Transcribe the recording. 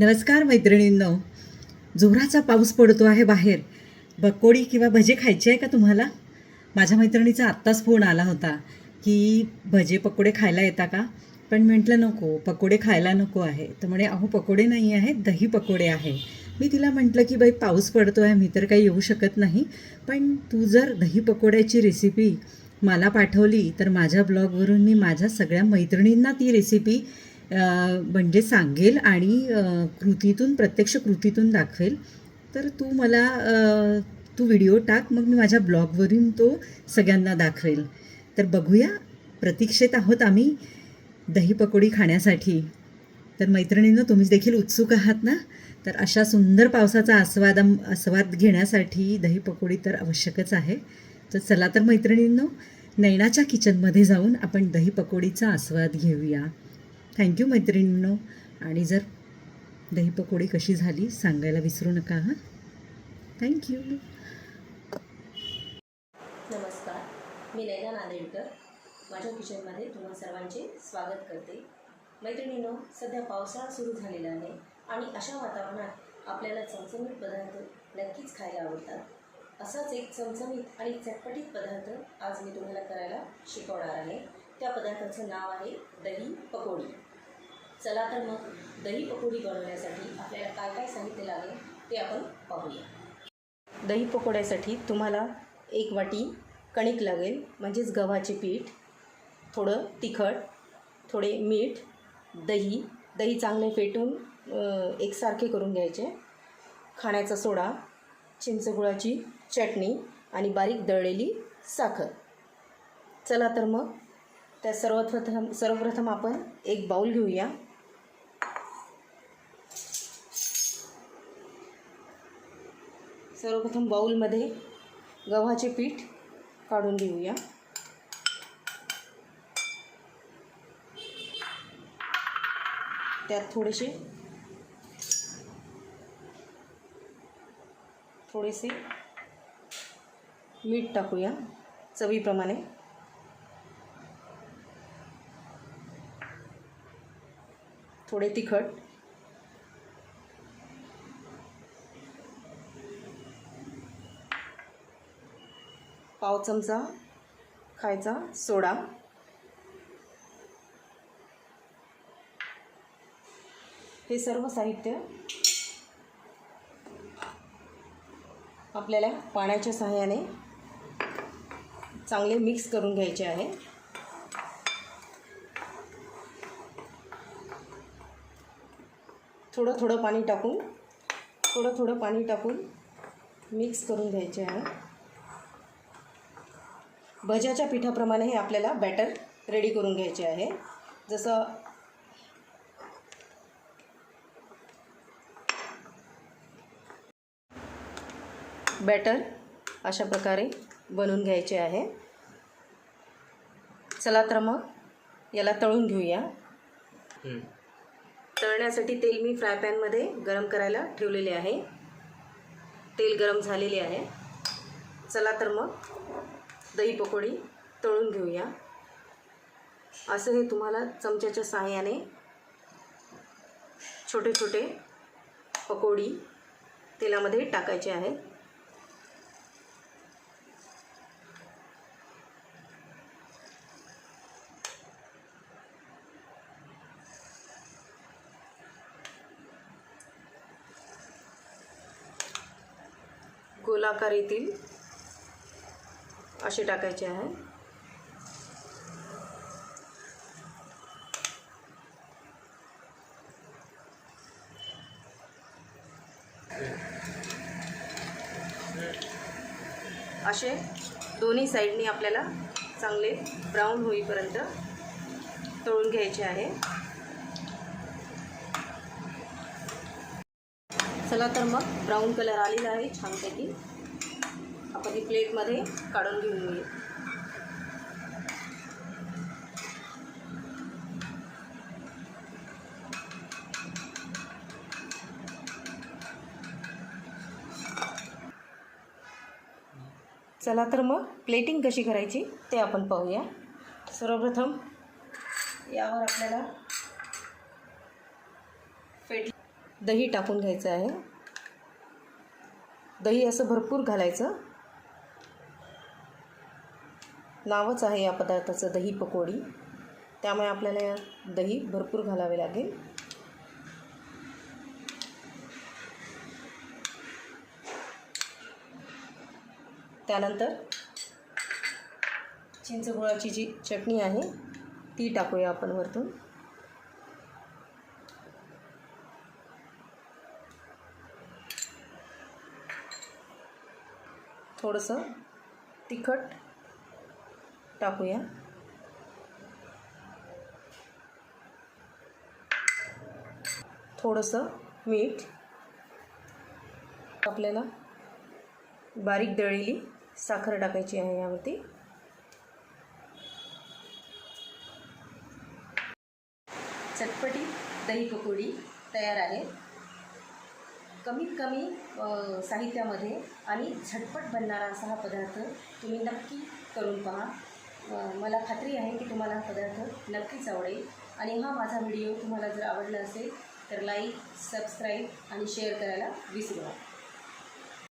नमस्कार मैत्रिणींनो. जोराचा पाऊस पडतो आहे बाहेर. बकोडी किंवा भजे खायचे आहे का तुम्हाला? माझ्या मैत्रिणीचा आत्ताच फोन आला होता की भजे पकोडे खायला येता का? पण म्हटलं नको पकोडे खायला नको आहे. तर म्हणे अहो पकोडे नाही आहेत दही पकोडे आहे. मी तिला म्हटलं की बाई पाऊस पडतो आहे मी तर काही येऊ शकत नाही. पण तू जर दही पकोड्याची रेसिपी मला पाठवली तर माझ्या ब्लॉगवरून मी माझ्या सगळ्या मैत्रिणींना ती रेसिपी म्हणजे सांगेल आणि कृतीतून प्रत्यक्ष कृतीतून दाखवेल. तर तू मला तू व्हिडिओ टाक मग मी माझ्या ब्लॉगवरून तो सगळ्यांना दाखवेल. तर बघूया प्रतीक्षेत आहोत आम्ही दही पकोडी खाण्यासाठी. तर मैत्रिणींनो तुम्ही देखील उत्सुक आहात ना? तर अशा सुंदर पावसाचा आस्वाद आस्वाद घेण्यासाठी दही पकोडी तर आवश्यकच आहे. तर चला तर मैत्रिणींनो नैनाच्या किचनमध्ये जाऊन आपण दही पकोडीचा आस्वाद घेऊया. थँक्यू मैत्रिणींनो. आणि जर दही पकोडी कशी झाली सांगायला विसरू नका हां? थँक्यू नमस्कार. मी नैना नांदेडकर. माझ्या किचनमध्ये तुम्हा सर्वांचे स्वागत करते. मैत्रिणींनो सध्या पावसाळा सुरू झालेला आहे आणि अशा वातावरणात आपल्याला चमचमीत पदार्थ नक्कीच खायला आवडतात. असाच एक चमचमीत आणि चटपटीत पदार्थ आज मी तुम्हाला करायला शिकवणार आहे. त्या पदार्थाचं नाव आहे दही पकोडी. चला तर मग दही पकोडी बनवण्यासाठी आपल्याला काय काय साहित्य लागेल ते आपण पाहूया. दही पकोड्यासाठी तुम्हाला एक वाटी कणिक लागेल म्हणजेच गव्हाचे पीठ थोडं तिखट थोडे मीठ दही दही चांगले फेटून एकसारखे करून घ्यायचे. खाण्याचा सोडा चिंचगुळाची चटणी आणि बारीक दळलेली साखर. चला तर मग त्या सर्वप्रथम सर्वप्रथम आपण एक बाऊल घेऊया. सर्वप्रथम बाऊलमध्ये गव्हाचे पीठ काढून घेऊया. त्यात थोडेसे थोडेसे मीठ टाकूया चवीप्रमाणे. थोडे तिखट. पाव चमचा खायचा सोडा. हे सर्व साहित्य आपल्याला पाण्याच्या सहाय्याने चांगले मिक्स करून घ्यायचे आहे. थोडं थोडं पाणी टाकून थोडं थोडं पाणी टाकून मिक्स करून घ्यायचे आहे. भज्याच्या पिठाप्रमाणे हे आपल्याला बॅटर रेडी करून घ्यायचे आहे. जसं बॅटर अशा प्रकारे बनवून घ्यायचे आहे. चला तर मग याला तळून घेऊया. तळण्यासाठी तेल मी फ्राय पॅनमध्ये गरम करायला ठेवलेले आहे. तेल गरम झालेले आहे. चला तर मग दही पकोडी तळून घेऊया. असं हे तुम्हाला चमच्याच्या सहाय्याने छोटे छोटे पकोडी तेलामध्ये टाकायचे आहेत. गोलाकार येतील. असे टाकायचे आहे. असे दोन्ही साईडनी आपल्याला चांगले ब्राऊन होईपर्यंत तळून घ्यायचे आहे. चला तर मग ब्राऊन कलर आलेला आहे छानपैकी. आपण ही प्लेटमध्ये काढून घेऊन येऊया. चला तर मग प्लेटिंग कशी करायची ते आपण पाहूया. सर्वप्रथम यावर आपल्याला दही टाकून घ्यायचं आहे. दही असं भरपूर घालायचं. नावच आहे या पदार्थाचं दही पकोडी. त्यामुळे आपल्याला या दही भरपूर घालावे लागेल. त्यानंतर चिंचगुळाची जी चटणी आहे ती टाकूया आपण वरतून. थोडंसं तिखट टाकूया. थोडंसं मीठ आपल्याला बारीक दळलेली साखर टाकायची आहे यावरती. चटपटी दही पकोडी तयार आहे. कमीत कमी साहित्यामध्ये आणि झटपट बनणारा असा हा पदार्थ तुम्ही नक्की करून पहा. मला खात्री आहे की तुम्हाला हा पदार्थ नक्कीच आवडेल. आणि हा माझा व्हिडिओ तुम्हाला जर आवडला असेल तर लाईक सबस्क्राईब आणि शेअर करायला विसरू नका.